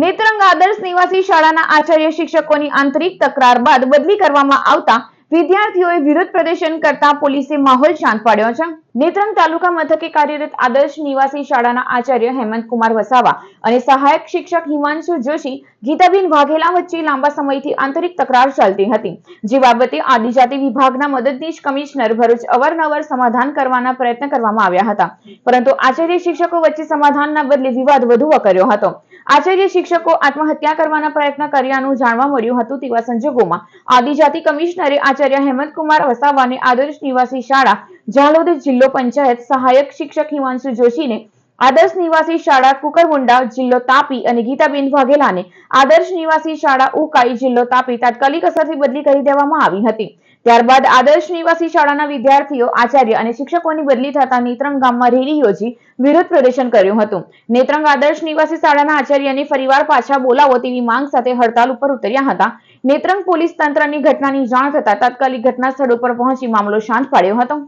નેત્રંગ આદર્શ નિવાસી શાળાના આચાર્ય શિક્ષકોની આંતરિક તકરાર બાદ બદલી કરવામાં આવતા વિદ્યાર્થીઓએ વિરોધ પ્રદર્શન કરતા પોલીસે માહોલ શાંત પાડ્યો છે. નેત્રંગ તાલુકા મથકે કાર્યરત આદર્શ નિવાસી શાળાના આચાર્ય હેમંતકુમાર વસાવા અને સહાયક શિક્ષક હિમાંશુ જોશી, ગીતાબેન વાઘેલા વચ્ચે લાંબા સમયથી આંતરિક તકરાર ચાલતી હતી. જે બાબતે આદિજાતિ વિભાગના મદદનીશ કમિશનર ભરૂચ અવારનવાર સમાધાન કરવાના પ્રયત્ન કરવામાં આવ્યા હતા. પરંતુ આચાર્ય શિક્ષકો વચ્ચે સમાધાનના બદલે વિવાદ વધુ વકર્યો હતો. આચાર્ય શિક્ષકો આત્મહત્યા કરવાના પ્રયત્ન કર્યાનું જાણવા મળ્યું હતું તેવા સંજોગોમાં આદિજાતિ કમિશનરે આચાર્ય હેમંત કુમાર વસાવાને આદર્શ નિવાસી શાળા જાલોદ જિલ્લો પંચાયત સહાયક શિક્ષક હિમાંશુ જોશીને આદર્શ નિવાસી શાળા કુકરમુંડા, જિલ્લો તાપી અને ગીતાબેન વાઘેલાને આદર્શ નિવાસી શાળા ઉકાઈ, જિલ્લો તાપી તાત્કાલિક અસરથી બદલી કરી દેવામાં આવી હતી. ત્યારબાદ આદર્શ નિવાસી શાળાના વિદ્યાર્થીઓ, આચાર્ય અને શિક્ષકોની બદલી થતા નેત્રંગ ગામમાં રેલી યોજી વિરોધ પ્રદર્શન કર્યું હતું. નેત્રંગ આદર્શ નિવાસી શાળાના આચાર્યને ફરીવાર પાછા બોલાવો તેવી માંગ સાથે હડતાલ ઉપર ઉતર્યા હતા. નેત્રંગ પોલીસ તંત્રની ઘટનાની જાણ થતા તાત્કાલિક ઘટના સ્થળ ઉપર પહોંચી મામલો શાંત પાડ્યો હતો.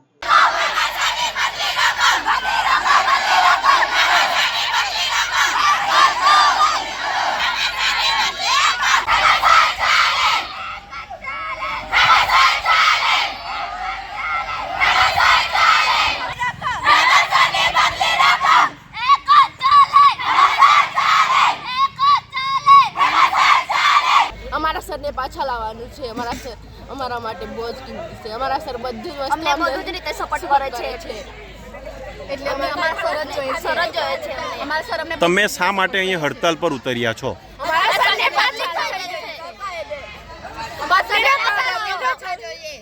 સરને પાછા લાવવાનું છે. અમારા સર અમારા માટે બહુ જ કિંમતી છે. અમારા સર બધું જ વસ્તુ અમને બધું જ રીતે સપોર્ટ કરે છે. એટલે અમે અમારા સર જ જોઈએ સર જ જોઈએ છે. અમારા સર અમને તમે શા માટે અહીંયા હડતાલ પર ઉતર્યા છો? અમારા સરને પાછા લાવવાનું છે. અમારા સરને પાછા જોઈએ.